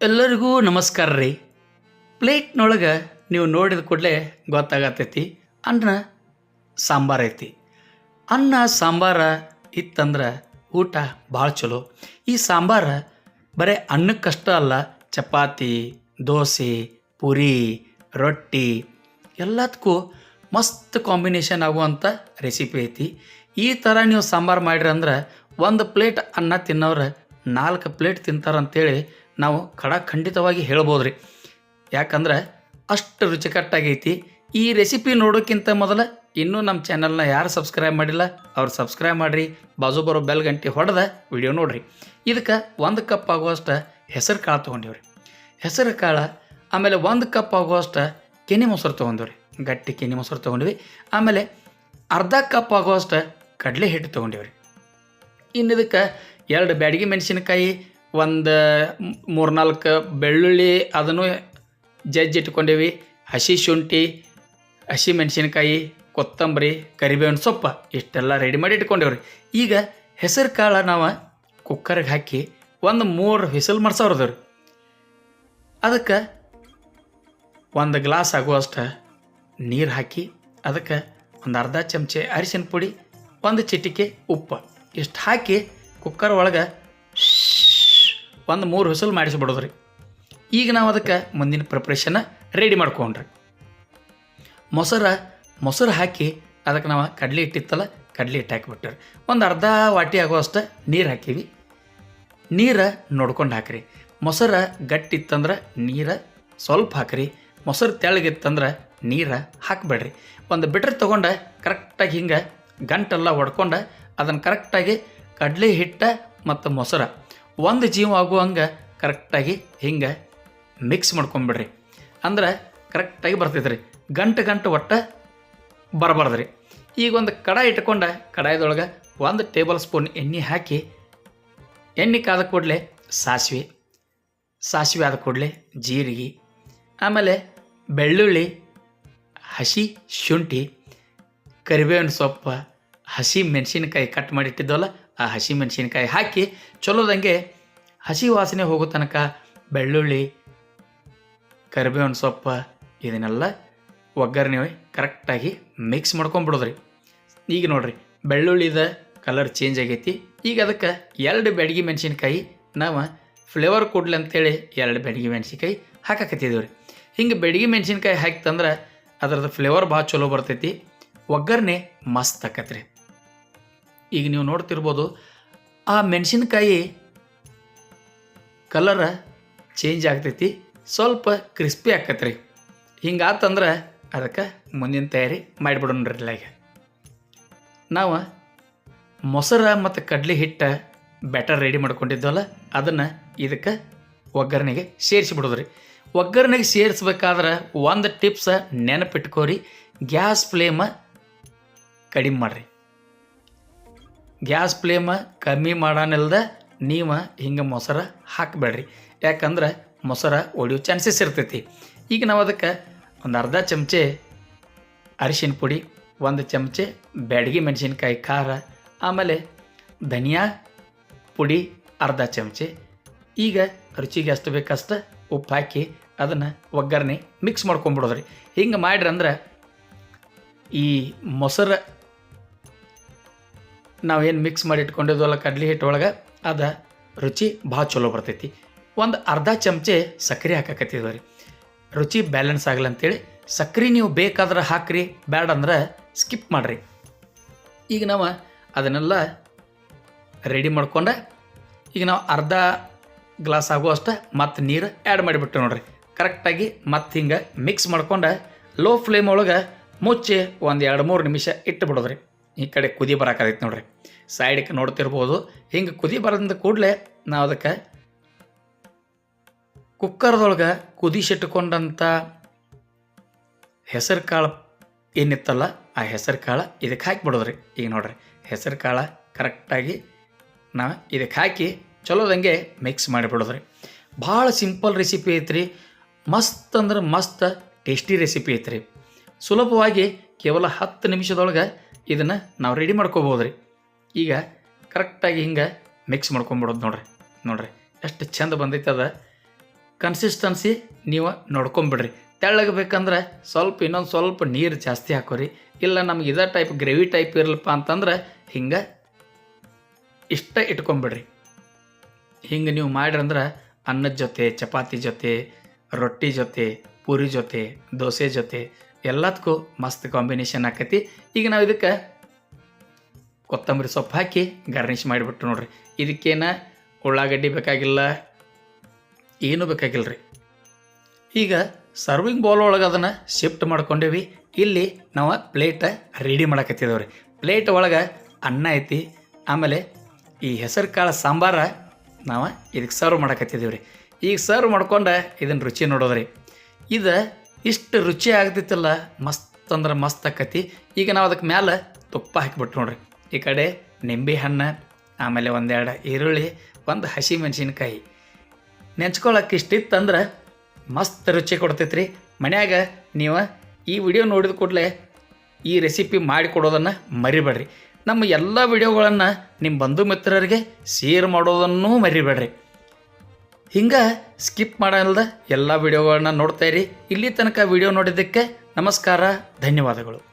ಎಲ್ಲರಿಗೂ ನಮಸ್ಕಾರ ರೀ. ಪ್ಲೇಟ್ನೊಳಗೆ ನೀವು ನೋಡಿದ ಕೂಡಲೇ ಗೊತ್ತಾಗತ್ತೈತಿ ಅನ್ನ, ಸಾಂಬಾರು ಐತಿ. ಅನ್ನ, ಸಾಂಬಾರ ಇತ್ತಂದ್ರೆ ಊಟ ಭಾಳ ಚಲೋ. ಈ ಸಾಂಬಾರು ಬರೀ ಅನ್ನಕ್ಕಷ್ಟ ಅಲ್ಲ. ಚಪಾತಿ, ದೋಸೆ, ಪುರಿ, ರೊಟ್ಟಿ ಎಲ್ಲದಕ್ಕೂ ಮಸ್ತ್ ಕಾಂಬಿನೇಷನ್ ಆಗುವಂಥ ರೆಸಿಪಿ ಐತಿ. ಈ ಥರ ನೀವು ಸಾಂಬಾರು ಮಾಡಿರಿ ಅಂದ್ರೆ ಒಂದು ಪ್ಲೇಟ್ ಅನ್ನ ತಿನ್ನೋರು ನಾಲ್ಕು ಪ್ಲೇಟ್ ತಿಂತಾರಂತೇಳಿ ನಾವು ಖಡ ಖಂಡಿತವಾಗಿ ಹೇಳ್ಬೋದು ರೀ ಯಾಕಂದ್ರೆ ಅಷ್ಟು ರುಚಿಕಟ್ಟಾಗೈತಿ. ಈ ರೆಸಿಪಿ ನೋಡೋಕ್ಕಿಂತ ಮೊದಲು ಇನ್ನೂ ನಮ್ಮ ಚಾನಲ್ನ ಯಾರು ಸಬ್ಸ್ಕ್ರೈಬ್ ಮಾಡಿಲ್ಲ, ಅವ್ರು ಸಬ್ಸ್ಕ್ರೈಬ್ ಮಾಡಿರಿ. ಬಾಜು ಬರೋ ಬೆಲ್ ಗಂಟೆ ಹೊಡೆದ ವಿಡಿಯೋ ನೋಡಿರಿ. ಇದಕ್ಕೆ ಒಂದು ಕಪ್ ಆಗುವಷ್ಟು ಹೆಸರು ಕಾಳು ತೊಗೊಂಡಿವ್ರಿ. ಹೆಸರು ಕಾಳು ಆಮೇಲೆ ಒಂದು ಕಪ್ ಆಗುವಷ್ಟು ಕೆನೆ ಮೊಸರು ತೊಗೊಂಡಿವ್ರಿ. ಗಟ್ಟಿ ಕೆನೆ ಮೊಸರು ತೊಗೊಂಡ್ವಿ. ಆಮೇಲೆ ಅರ್ಧ ಕಪ್ ಆಗುವಷ್ಟು ಕಡಲೆ ಹಿಟ್ಟು ತೊಗೊಂಡಿವ್ರಿ. ಇನ್ನು ಇದಕ್ಕೆ ಎರಡು ಬ್ಯಾಡಗಿ ಮೆಣಸಿನಕಾಯಿ ಒಂದು ಮೂರ್ನಾಲ್ಕು ಬೆಳ್ಳುಳ್ಳಿ ಅದನ್ನು ಜಜ್ಜಿ ಇಟ್ಕೊಂಡೇವಿ. ಹಸಿ ಶುಂಠಿ, ಹಸಿ ಮೆಣಸಿನಕಾಯಿ, ಕೊತ್ತಂಬರಿ, ಕರಿಬೇವಿನ ಸೊಪ್ಪು ಇಷ್ಟೆಲ್ಲ ರೆಡಿ ಮಾಡಿ ಇಟ್ಕೊಂಡೇವ್ರಿ. ಈಗ ಹೆಸರು ಕಾಳು ನಾವು ಕುಕ್ಕರ್ಗೆ ಹಾಕಿ ಒಂದು ಮೂರು ವಿಸಲ್ ಮಾಡ್ಸೋರ್ದವ್ರಿ. ಅದಕ್ಕೆ ಒಂದು ಗ್ಲಾಸ್ ಆಗುವಷ್ಟು ನೀರು ಹಾಕಿ ಅದಕ್ಕೆ ಒಂದು ಅರ್ಧ ಚಮಚೆ ಅರಿಶಿನ ಪುಡಿ, ಒಂದು ಚಿಟಿಕೆ ಉಪ್ಪು ಇಷ್ಟು ಹಾಕಿ ಕುಕ್ಕರ್ ಒಳಗೆ ಒಂದು ಮೂರು ಹೊಸಲು ಮಾಡಿಸ್ಬಿಡೋದ್ರಿ. ಈಗ ನಾವು ಅದಕ್ಕೆ ಮುಂದಿನ ಪ್ರಿಪ್ರೇಷನ್ನ ರೆಡಿ ಮಾಡ್ಕೊಂಡ್ರಿ. ಮೊಸರ, ಮೊಸರು ಹಾಕಿ ಅದಕ್ಕೆ ನಾವು ಕಡಲೆ ಹಿಟ್ಟಿತ್ತಲ್ಲ ಕಡಲೆ ಹಿಟ್ಟು ಹಾಕಿಬಿಟ್ರಿ. ಒಂದು ಅರ್ಧ ವಾಟಿ ಆಗುವಷ್ಟು ನೀರು ಹಾಕೀವಿ. ನೀರು ನೋಡ್ಕೊಂಡು ಹಾಕ್ರಿ. ಮೊಸರ ಗಟ್ಟಿ ಇತ್ತಂದ್ರೆ ನೀರು ಸ್ವಲ್ಪ ಹಾಕ್ರಿ. ಮೊಸರು ತೆಳಗಿತ್ತಂದ್ರೆ ನೀರು ಹಾಕಬೇಡ್ರಿ. ಒಂದು ಬಿಟ್ರೆ ತೊಗೊಂಡು ಕರೆಕ್ಟಾಗಿ ಹಿಂಗೆ ಗಂಟೆಲ್ಲ ಹೊಡ್ಕೊಂಡು ಅದನ್ನು ಕರೆಕ್ಟಾಗಿ ಕಡಲೆ ಹಿಟ್ಟ ಮತ್ತು ಮೊಸರ ಒಂದು ಜೀವ ಆಗುವಂಗೆ ಕರೆಕ್ಟಾಗಿ ಹಿಂಗೆ ಮಿಕ್ಸ್ ಮಾಡ್ಕೊಂಬಿಡ್ರಿ. ಅಂದ್ರೆ ಕರೆಕ್ಟಾಗಿ ಬರ್ತೈತೆ ರೀ ಗಂಟು ಗಂಟು ಒಟ್ಟು ಬರಬಾರ್ದು ರೀ ಈಗ ಒಂದು ಕಡಾಯಿ ಇಟ್ಕೊಂಡು, ಕಡಾಯಿದೊಳಗೆ ಒಂದು ಟೇಬಲ್ ಸ್ಪೂನ್ ಎಣ್ಣೆ ಹಾಕಿ, ಎಣ್ಣೆ ಕಾದ ಕೂಡಲೇ ಸಾಸಿವೆ ಸಾಸಿವೆ ಆದ ಕೂಡಲೇ ಜೀರಿಗೆ, ಆಮೇಲೆ ಬೆಳ್ಳುಳ್ಳಿ, ಹಸಿ ಶುಂಠಿ, ಕರಿಬೇವಿನ ಸೊಪ್ಪು, ಹಸಿ ಮೆಣಸಿನಕಾಯಿ ಕಟ್ ಮಾಡಿಟ್ಟಿದ್ದವಲ್ಲ ಆ ಹಸಿ ಮೆಣಸಿನ್ಕಾಯಿ ಹಾಕಿ ಚಲೋದಂಗೆ ಹಸಿ ವಾಸನೆ ಹೋಗೋ ತನಕ ಬೆಳ್ಳುಳ್ಳಿ, ಕರಿಬೇವಿನ ಸೊಪ್ಪು ಇದನ್ನೆಲ್ಲ ಒಗ್ಗರಣೆ ಕರೆಕ್ಟಾಗಿ ಮಿಕ್ಸ್ ಮಾಡ್ಕೊಂಬಿಡೋದ್ರಿ. ಈಗ ನೋಡ್ರಿ, ಬೆಳ್ಳುಳ್ಳಿದ ಕಲರ್ ಚೇಂಜ್ ಆಗೈತಿ. ಈಗ ಅದಕ್ಕೆ ಎರಡು ಬೆಡಗಿ ಮೆಣಸಿನ್ಕಾಯಿ ನಾವು ಫ್ಲೇವರ್ ಕೊಡ್ಲಿ ಅಂತೇಳಿ ಎರಡು ಬೆಡಗಿ ಮೆಣಸಿನ್ಕಾಯಿ ಹಾಕಕತ್ತಿದ್ದೀವಿ ರೀ ಹಿಂಗೆ ಬೆಡಗಿ ಮೆಣಸಿನ್ಕಾಯಿ ಹಾಕ್ತಂದ್ರೆ ಅದರದ್ದು ಫ್ಲೇವರ್ ಭಾಳ ಚಲೋ ಬರ್ತೈತಿ. ಒಗ್ಗರಣೆ ಮಸ್ತ್ ಆಕತ್ರಿ. ಈಗ ನೀವು ನೋಡ್ತಿರ್ಬೋದು, ಆ ಮೆಣಸಿನಕಾಯಿ ಕಲರ ಚೇಂಜ್ ಆಗ್ತೈತಿ, ಸ್ವಲ್ಪ ಕ್ರಿಸ್ಪಿ ಆಕತ್ರಿ ಹಿಂಗಾತಂದ್ರೆ ಅದಕ್ಕೆ ಮುಂದಿನ ತಯಾರಿ ಮಾಡಿಬಿಡೋಣ್ರಿ ಈಗ ನಾವು ಮೊಸರ ಮತ್ತು ಕಡಲೆ ಹಿಟ್ಟು ಬ್ಯಾಟರ್ ರೆಡಿ ಮಾಡ್ಕೊಂಡಿದ್ದವಲ್ಲ ಅದನ್ನು ಇದಕ್ಕೆ ಒಗ್ಗರಣೆಗೆ ಸೇರಿಸಿಬಿಡೋದ್ರಿ. ಒಗ್ಗರಣೆಗೆ ಸೇರಿಸ್ಬೇಕಾದ್ರೆ ಒಂದು ಟಿಪ್ಸ ನೆನಪಿಟ್ಕೋರಿ, ಗ್ಯಾಸ್ ಫ್ಲೇಮ ಕಡಿಮೆ ಮಾಡಿರಿ. ಗ್ಯಾಸ್ ಫ್ಲೇಮ ಕಮ್ಮಿ ಮಾಡಾನಿಲ್ದ ನೀವು ಹಿಂಗೆ ಮೊಸರ ಹಾಕಬೇಡ್ರಿ. ಯಾಕಂದ್ರೆ ಮೊಸರ ಒಡೆಯೋ ಚಾನ್ಸಸ್ ಇರ್ತೈತಿ. ಈಗ ನಾವು ಅದಕ್ಕೆ ಒಂದು ಅರ್ಧ ಚಮಚೆ ಅರಿಶಿನ ಪುಡಿ, ಒಂದು ಚಮಚೆ ಬ್ಯಾಡಗಿ ಮೆಣಸಿನ್ಕಾಯಿ ಖಾರ, ಆಮೇಲೆ ಧನಿಯಾ ಪುಡಿ ಅರ್ಧ ಚಮಚೆ. ಈಗ ರುಚಿಗೆ ಅಷ್ಟು ಬೇಕಷ್ಟು ಉಪ್ಪು ಹಾಕಿ ಅದನ್ನು ಒಗ್ಗರಣೆ ಮಿಕ್ಸ್ ಮಾಡ್ಕೊಂಬಿಡೋದ್ರಿ. ಹಿಂಗೆ ಮಾಡ್ರಿ ಅಂದ್ರೆ ಈ ಮೊಸರು ನಾವೇನು ಮಿಕ್ಸ್ ಮಾಡಿ ಇಟ್ಕೊಂಡಿದ್ವಲ್ಲ ಕಡ್ಲೆ ಹಿಟ್ಟು ಒಳಗೆ, ಅದು ರುಚಿ ಭಾಳ ಚಲೋ ಬರ್ತೈತಿ. ಒಂದು ಅರ್ಧ ಚಮಚೆ ಸಕ್ಕರೆ ಹಾಕಕತ್ತಿದ್ವಿ ರೀ ರುಚಿ ಬ್ಯಾಲೆನ್ಸ್ ಆಗಲ್ಲ ಅಂತೇಳಿ ಸಕ್ಕರೆ ನೀವು ಬೇಕಾದ್ರೆ ಹಾಕ್ರಿ, ಬ್ಯಾಡ ಅಂದ್ರೆ ಸ್ಕಿಪ್ ಮಾಡಿರಿ. ಈಗ ನಾವು ಅದನ್ನೆಲ್ಲ ರೆಡಿ ಮಾಡ್ಕೊಂಡೆ, ಈಗ ನಾವು ಅರ್ಧ ಗ್ಲಾಸ್ ಆಗುವಷ್ಟು ಮತ್ತು ನೀರು ಆ್ಯಡ್ ಮಾಡಿಬಿಟ್ಟು ನೋಡ್ರಿ. ಕರೆಕ್ಟಾಗಿ ಮತ್ತು ಹಿಂಗೆ ಮಿಕ್ಸ್ ಮಾಡ್ಕೊಂಡು ಲೋ ಫ್ಲೇಮ್ ಒಳಗೆ ಮುಚ್ಚಿ ಒಂದು ಎರಡು ಮೂರು ನಿಮಿಷ ಇಟ್ಟು ಬಿಡೋದ್ರಿ ಈ ಕಡೆ ಕುದಿ ಬರಾಕತೈತಿ ನೋಡ್ರಿ. ಸೈಡ್ಗೆ ನೋಡ್ತಿರ್ಬೋದು. ಹಿಂಗೆ ಕುದಿ ಬರೋದ್ರಿಂದ ಕೂಡಲೇ ನಾವು ಅದಕ್ಕೆ ಕುಕ್ಕರ್ದೊಳಗೆ ಕುದಿಸಿಟ್ಟುಕೊಂಡಂಥ ಹೆಸರು ಕಾಳು ಏನಿತ್ತಲ್ಲ, ಆ ಹೆಸರು ಕಾಳು ಇದಕ್ಕೆ ಹಾಕಿಬಿಡೋದ್ರಿ ಈಗ ನೋಡ್ರಿ ಹೆಸರು ಕಾಳು ಕರೆಕ್ಟಾಗಿ ನಾ ಇದಕ್ಕೆ ಹಾಕಿ ಚಲೋದಂಗೆ ಮಿಕ್ಸ್ ಮಾಡಿಬಿಡೋದ್ರಿ ಭಾಳ ಸಿಂಪಲ್ ರೆಸಿಪಿ ಐತ್ರಿ. ಮಸ್ತ್ ಅಂದ್ರೆ ಮಸ್ತ್ ಟೇಸ್ಟಿ ರೆಸಿಪಿ ಐತ್ರಿ. ಸುಲಭವಾಗಿ ಕೇವಲ ಹತ್ತು ನಿಮಿಷದೊಳಗೆ ಇದನ್ನು ನಾವು ರೆಡಿ ಮಾಡ್ಕೋಬೋದು ರೀ ಈಗ ಕರೆಕ್ಟಾಗಿ ಹಿಂಗೆ ಮಿಕ್ಸ್ ಮಾಡ್ಕೊಂಬಿಡೋದು ನೋಡ್ರಿ ನೋಡ್ರಿ. ಎಷ್ಟು ಚಂದ ಬಂದೈತೆ ಅದ. ಕನ್ಸಿಸ್ಟೆನ್ಸಿ ನೀವು ನೋಡ್ಕೊಂಬಿಡ್ರಿ. ತೆಳ್ಳಗೆ ಬೇಕಂದ್ರೆ ಸ್ವಲ್ಪ ಇನ್ನೊಂದು ಸ್ವಲ್ಪ ನೀರು ಜಾಸ್ತಿ ಹಾಕೋರಿ. ಇಲ್ಲ ನಮ್ಗೆ ಇದೇ ಟೈಪ್ ಗ್ರೇವಿ ಟೈಪ್ ಇರಲಪ್ಪ ಅಂತಂದ್ರೆ ಹಿಂಗೆ ಇಷ್ಟ ಇಟ್ಕೊಂಬಿಡ್ರಿ. ಹಿಂಗೆ ನೀವು ಮಾಡಿರಂದ್ರೆ ಅನ್ನದ ಜೊತೆ, ಚಪಾತಿ ಜೊತೆ, ರೊಟ್ಟಿ ಜೊತೆ, ಪೂರಿ ಜೊತೆ, ದೋಸೆ ಜೊತೆ ಎಲ್ಲದಕ್ಕೂ ಮಸ್ತ್ ಕಾಂಬಿನೇಷನ್ ಆಕೈತಿ. ಈಗ ನಾವು ಇದಕ್ಕೆ ಕೊತ್ತಂಬರಿ ಸೊಪ್ಪು ಹಾಕಿ ಗಾರ್ನಿಷ್ ಮಾಡಿಬಿಟ್ಟು ನೋಡ್ರಿ. ಇದಕ್ಕೇನು ಉಳ್ಳಾಗಡ್ಡಿ ಬೇಕಾಗಿಲ್ಲ, ಏನೂ ಬೇಕಾಗಿಲ್ಲ ರೀ ಈಗ ಸರ್ವಿಂಗ್ ಬೌಲ್ ಒಳಗೆ ಅದನ್ನು ಶಿಫ್ಟ್ ಮಾಡ್ಕೊಂಡೇವಿ. ಇಲ್ಲಿ ನಾವು ಪ್ಲೇಟ ರೆಡಿ ಮಾಡಕತ್ತಿದ್ದೇವೆ ರೀ ಪ್ಲೇಟ್ ಒಳಗೆ ಅನ್ನ ಐತಿ, ಆಮೇಲೆ ಈ ಹೆಸರು ಕಾಳು ಸಾಂಬಾರ ನಾವು ಇದಕ್ಕೆ ಸರ್ವ್ ಮಾಡಕತ್ತಿದ್ದೀವಿ ರೀ ಈಗ ಸರ್ವ್ ಮಾಡ್ಕೊಂಡು ಇದನ್ನು ರುಚಿ ನೋಡೋದ್ರಿ. ಇದು ಇಷ್ಟು ರುಚಿ ಆಗ್ತಿತ್ತಲ್ಲ, ಮಸ್ತ್ ಅಂದ್ರೆ ಮಸ್ತ್ ಆಕತಿ. ಈಗ ನಾವು ಅದಕ್ಕೆ ಮ್ಯಾಲೆ ತುಪ್ಪ ಹಾಕಿಬಿಟ್ಟು ನೋಡ್ರಿ. ಈ ಕಡೆ ನಿಂಬೆ ಹಣ್ಣು, ಆಮೇಲೆ ಒಂದೆರಡು ಈರುಳ್ಳಿ, ಒಂದು ಹಸಿ ಮೆಣಸಿನ್ಕಾಯಿ. ನೆಂಚ್ಕೊಳಕ್ಕೆ ಇಷ್ಟಿತ್ತಂದ್ರೆ ಮಸ್ತ್ ರುಚಿ ಕೊಡ್ತೈತ್ರಿ. ಮನ್ಯಾಗ ನೀವು ಈ ವಿಡಿಯೋ ನೋಡಿದ ಕೂಡಲೇ ಈ ರೆಸಿಪಿ ಮಾಡಿಕೊಡೋದನ್ನು ಮರಿಬೇಡ್ರಿ. ನಮ್ಮ ಎಲ್ಲ ವಿಡಿಯೋಗಳನ್ನು ನಿಮ್ಮ ಬಂಧು ಮಿತ್ರರಿಗೆ ಶೇರ್ ಮಾಡೋದನ್ನೂ ಮರಿಬೇಡ್ರಿ. ಹಿಂಗೆ ಸ್ಕಿಪ್ ಮಾಡಲ್ದ ಎಲ್ಲ ವಿಡಿಯೋಗಳನ್ನ ನೋಡ್ತಾ ಇರಿ. ಇಲ್ಲಿ ತನಕ ವಿಡಿಯೋ ನೋಡಿದ್ದಕ್ಕೆ ನಮಸ್ಕಾರ ಧನ್ಯವಾದಗಳು.